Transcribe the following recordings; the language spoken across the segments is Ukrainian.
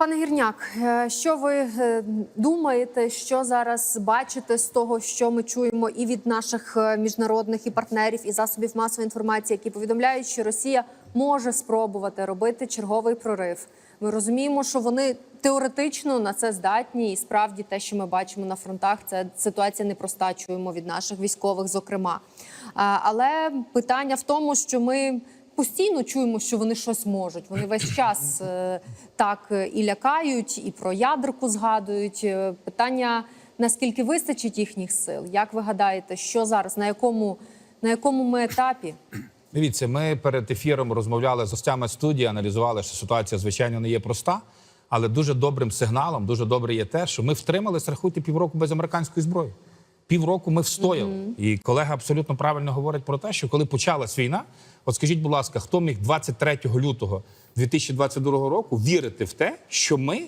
Пане Гірняк, е, що ви е, думаєте, що зараз бачите з того, що ми чуємо і від наших е, міжнародних і партнерів, і засобів масової інформації, які повідомляють, що Росія може спробувати робити черговий прорив? Ми розуміємо, що вони теоретично на це здатні, і справді те, що ми бачимо на фронтах, це ситуація непроста. Чуємо від наших військових, зокрема. Але питання в тому, що ми постійно чуємо, що вони щось можуть. Вони весь час е, так е, і лякають, і про ядерку згадують. Е, Питання наскільки вистачить їхніх сил? Як ви гадаєте, що зараз на якому на якому ми етапі? Дивіться, ми перед ефіром розмовляли з гостями студії, аналізували, що ситуація, звичайно, не є проста, але дуже добрим сигналом, дуже добре є те, що ми втрималися, рахуйте, півроку без американської зброї. Півроку ми встояли. І колега абсолютно правильно говорить про те, що коли почалась війна, от скажіть, будь ласка, хто міг 23 лютого 2022 року вірити в те, що ми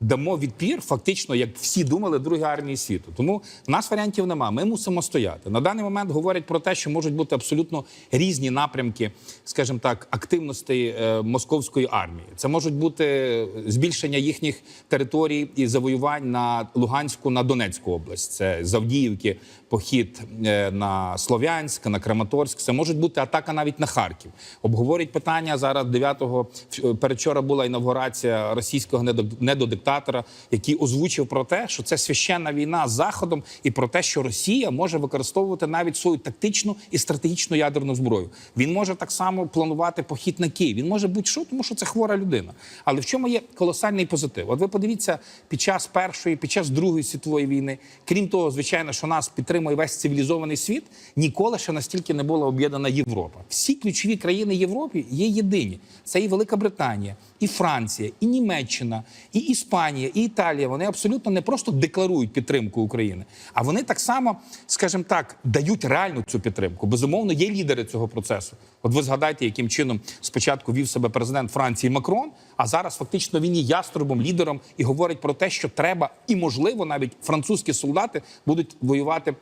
дамо відпір, фактично, як всі думали, другій армії світу. Тому в нас варіантів нема. Ми мусимо стояти. На даний момент говорять про те, що можуть бути абсолютно різні напрямки, скажімо так, активностей е, московської армії. Це можуть бути збільшення їхніх територій і завоювань на Луганську на Донецьку область. Це з Авдіївки, похід е, на Слов'янськ, на Краматорськ. Це може бути атака навіть на Харків. Обговорюють питання зараз 9-го, в- була інавгурація російського недо- недодиктатора, який озвучив про те, що це священна війна з Заходом, і про те, що Росія може використовувати навіть свою тактичну і стратегічну ядерну зброю. Він може так само планувати похід на Київ. Він може будь-що, тому що це хвора людина. Але в чому є колосальний позитив? От ви подивіться під час першої, під час другої світової війни, крім того, звичайно, що нас підтримує весь цивілізований світ, ніколи ще настільки не була об'єднана Європа. Всі ключові країни Європи є єдині. Це і Велика Британія, і Франція, і Німеччина, і Іспанія, і Італія. Вони абсолютно не просто декларують підтримку України, а вони так само, скажімо так, дають реальну цю підтримку. Безумовно, є лідери цього процесу. От ви згадайте, яким чином спочатку вів себе президент Франції Макрон, а зараз фактично він є яструбом, лідером і говорить про те, що треба і можливо навіть французькі солдати будуть воювати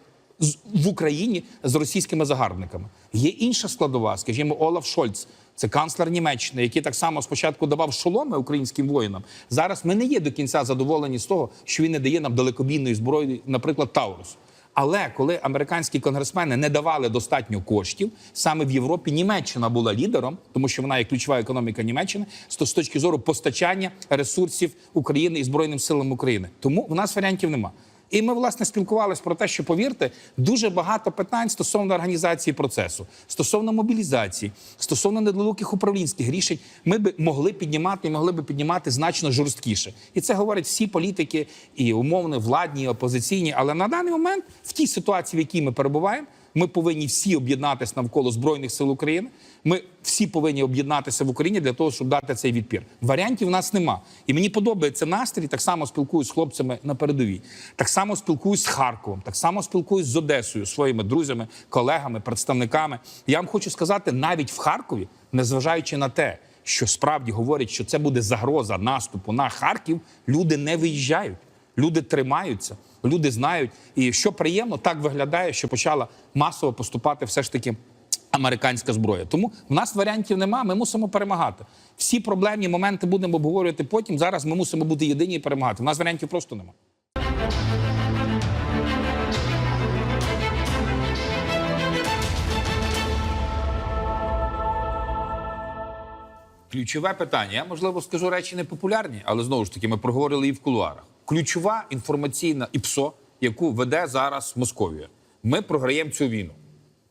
в Україні з російськими загарбниками. Є інша складова, скажімо, Олаф Шольц. Це канцлер Німеччини, який так само спочатку давав шоломи українським воїнам. Зараз ми не є до кінця задоволені з того, що він не дає нам далекобійної зброї, наприклад, Таурус. Але коли американські конгресмени не давали достатньо коштів, саме в Європі Німеччина була лідером, тому що вона є ключова економіка Німеччини з точки зору постачання ресурсів України і збройним силам України. Тому в нас варіантів нема. І ми власне спілкувалися про те, що повірте, дуже багато питань стосовно організації процесу, стосовно мобілізації, стосовно недолуких управлінських рішень, ми би могли піднімати і могли би піднімати значно жорсткіше. І це говорять всі політики, і умовно владні, і опозиційні. Але на даний момент, в тій ситуації, в якій ми перебуваємо, ми повинні всі об'єднатися навколо збройних сил України. Ми всі повинні об'єднатися в Україні для того, щоб дати цей відпір. Варіантів в нас нема. І мені подобається настрій. Так само спілкуюсь з хлопцями на передовій. Так само спілкуюсь з Харковом, так само спілкуюсь з Одесою, своїми друзями, колегами, представниками. Я вам хочу сказати, навіть в Харкові, незважаючи на те, що справді говорять, що це буде загроза наступу на Харків, люди не виїжджають. Люди тримаються, люди знають. І що приємно, так виглядає, що почала масово поступати все ж таки американська зброя. Тому в нас варіантів нема. Ми мусимо перемагати. Всі проблемні моменти будемо обговорювати потім. Зараз ми мусимо бути єдині і перемагати. У нас варіантів просто нема. Ключове питання. Я можливо скажу речі непопулярні, але знову ж таки ми проговорили і в кулуарах. Ключова інформаційна ІПСО, яку веде зараз Московія. Ми програємо цю війну.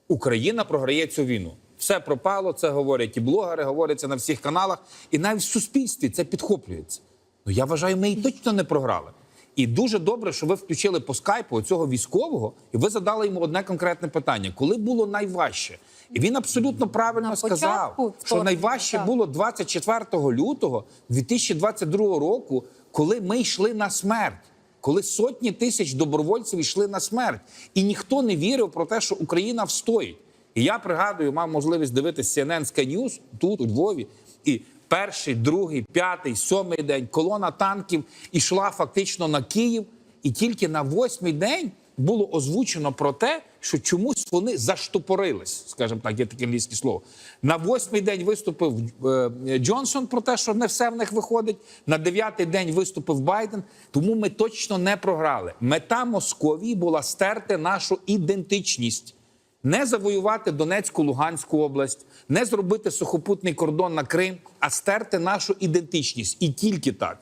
Україна програє цю війну. Все пропало. Це говорять і блогери, говориться на всіх каналах, і навіть в суспільстві це підхоплюється. Ну я вважаю, ми і точно не програли. І дуже добре, що ви включили по скайпу цього військового, і ви задали йому одне конкретне питання: коли було найважче? І він абсолютно правильно На сказав, початку що найважче так. було 24 лютого 2022 року, коли ми йшли на смерть. Коли сотні тисяч добровольців йшли на смерть, і ніхто не вірив про те, що Україна встоїть. І я пригадую, мав можливість дивитися CNN Sky News тут, у Львові, і перший, другий, п'ятий, сьомий день колона танків ішла фактично на Київ, і тільки на восьмий день було озвучено про те, що чомусь вони заштопорились, скажімо так, є таке англійське слово. На восьмий день виступив е, Джонсон про те, що не все в них виходить. На дев'ятий день виступив Байден. Тому ми точно не програли. Мета Московії була стерти нашу ідентичність. Не завоювати Донецьку, Луганську область, не зробити сухопутний кордон на Крим, а стерти нашу ідентичність. І тільки так.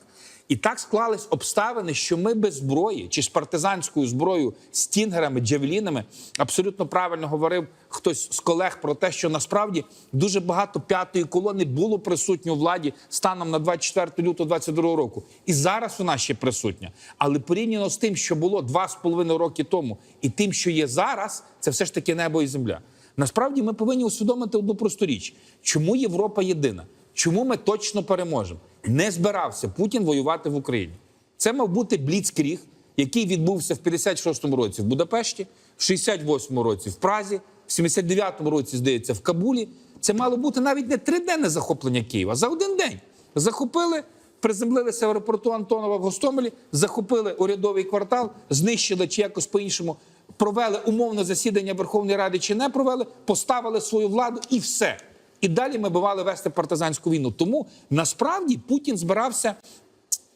І так склались обставини, що ми без зброї чи з партизанською зброєю, стінгерами, джавелінами, абсолютно правильно говорив хтось з колег про те, що насправді дуже багато п'ятої колони було присутньо у владі станом на 24 лютого 22 року. І зараз вона ще присутня. Але порівняно з тим, що було два з половиною роки тому, і тим, що є зараз, це все ж таки небо і земля. Насправді ми повинні усвідомити одну просту річ: чому Європа єдина? Чому ми точно переможемо? Не збирався Путін воювати в Україні. Це мав бути бліцкріг, який відбувся в 56-му році в Будапешті, в 68-му році в Празі, в 79-му році, здається, в Кабулі. Це мало бути навіть не триденне захоплення Києва, за один день. Захопили, приземлилися в аеропорту Антонова в Гостомелі, захопили урядовий квартал, знищили чи якось по-іншому, провели умовне засідання Верховної Ради чи не провели, поставили свою владу і все. І далі ми бували вести партизанську війну. Тому насправді Путін збирався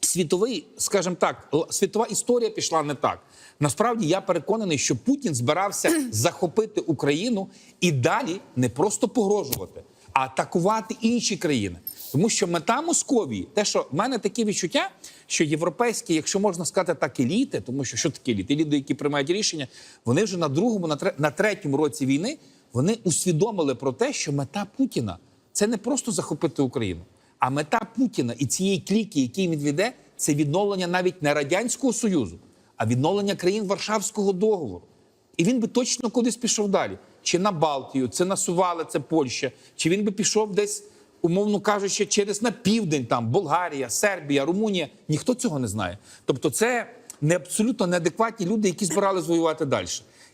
світовий, скажімо так, світова історія пішла не так. Насправді я переконаний, що Путін збирався захопити Україну і далі не просто погрожувати, а атакувати інші країни. Тому що мета Московії, те, що в мене таке відчуття, що європейські, якщо можна сказати так, еліти, тому що що таке еліти? Еліти, які приймають рішення, вони вже на другому, на, тре- на третьому році війни вони усвідомили про те, що мета Путіна це не просто захопити Україну. А мета Путіна і цієї кліки, який він веде, це відновлення навіть не радянського союзу, а відновлення країн Варшавського договору. І він би точно кудись пішов далі. Чи на Балтію, це на Сували, це Польща, чи він би пішов десь, умовно кажучи, через на південь, там Болгарія, Сербія, Румунія. Ніхто цього не знає. Тобто, це не абсолютно неадекватні люди, які збирались воювати далі.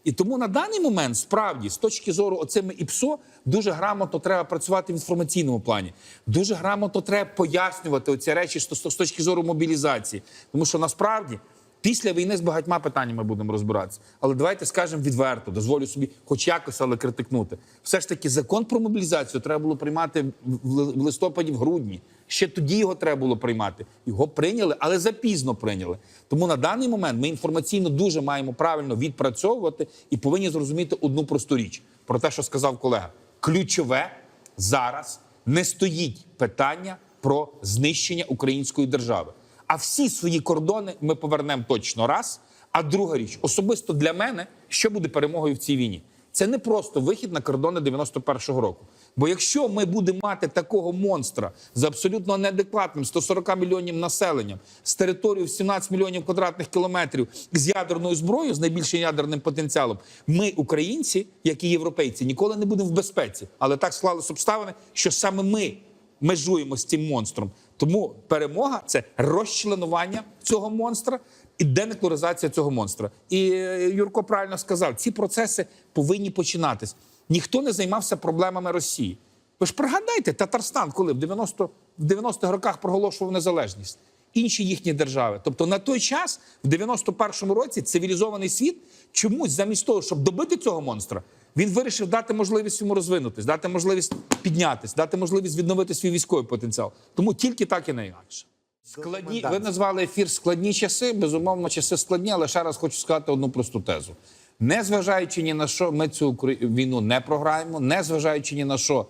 І тому на даний момент, справді, з точки зору оцими ІПСО, дуже грамотно треба працювати в інформаційному плані. Дуже грамотно треба пояснювати оці речі з точки зору мобілізації. Тому що насправді після війни з багатьма питаннями будемо розбиратися. Але давайте скажемо відверто, дозволю собі, хоч якось, але критикнути. Все ж таки, закон про мобілізацію треба було приймати в листопаді, в грудні. Ще тоді його треба було приймати. Його прийняли, але запізно прийняли. Тому на даний момент ми інформаційно дуже маємо правильно відпрацьовувати і повинні зрозуміти одну просту річ про те, що сказав колега. Ключове зараз не стоїть питання про знищення української держави. А всі свої кордони ми повернемо точно раз. А друга річ, особисто для мене, що буде перемогою в цій війні? Це не просто вихід на кордони 91-го року. Бо якщо ми будемо мати такого монстра з абсолютно неадекватним 140 мільйонів населенням, з територією в 17 мільйонів квадратних кілометрів, з ядерною зброєю, з найбільшим ядерним потенціалом, ми, українці, як і європейці, ніколи не будемо в безпеці. Але так склались обставини, що саме ми межуємо з цим монстром. Тому перемога це розчленування цього монстра і денеклоризація цього монстра. І е, Юрко правильно сказав, ці процеси повинні починатись. Ніхто не займався проблемами Росії. Ви ж пригадайте, Татарстан, коли в 90 в 90-х роках проголошував незалежність, інші їхні держави. Тобто на той час, в 91-му році, цивілізований світ чомусь замість того, щоб добити цього монстра, він вирішив дати можливість йому розвинутись, дати можливість піднятись, дати можливість відновити свій військовий потенціал. Тому тільки так і не інакше. Складні, ви назвали ефір складні часи. Безумовно, часи складні, але ще раз хочу сказати одну просту тезу. Незважаючи ні на що, ми цю війну не програємо, незважаючи ні на що,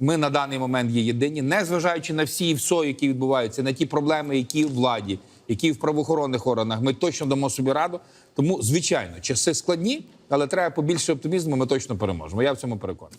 ми на даний момент є єдині, незважаючи на всі ВСО, які відбуваються, на ті проблеми, які в владі, які в правоохоронних органах, ми точно дамо собі раду. Тому, звичайно, часи складні, але треба побільше оптимізму. Ми точно переможемо. Я в цьому переконаний.